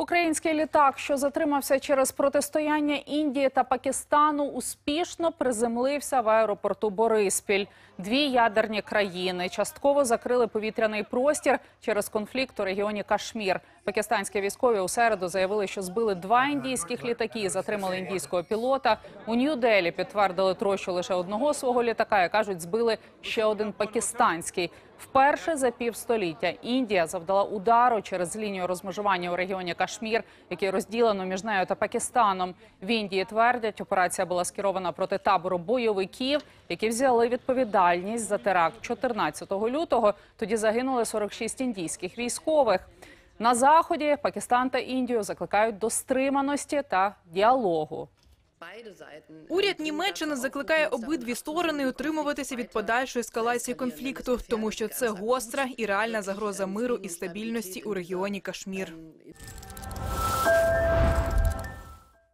Український літак, що затримався через протистояння Індії та Пакистану, успішно приземлився в аеропорту Бориспіль. Дві ядерні країни частково закрили повітряний простір через конфлікт у регіоні Кашмір. Пакистанські військові у середу заявили, що збили два індійських літаки і затримали індійського пілота. У Нью-Делі підтвердили трощу лише одного свого літака і кажуть, збили ще один пакистанський. Вперше за півстоліття Індія завдала удару через лінію розмежування у регіоні Кашмір, який розділено між нею та Пакистаном. В Індії твердять, операція була скерована проти табору бойовиків, які взяли відповідальність за теракт 14 лютого. Тоді загинули 46 індійських військових. На заході Пакистан та Індію закликають до стриманості та діалогу. Уряд Німеччини закликає обидві сторони утримуватися від подальшої ескалації конфлікту, тому що це гостра і реальна загроза миру і стабільності у регіоні Кашмір.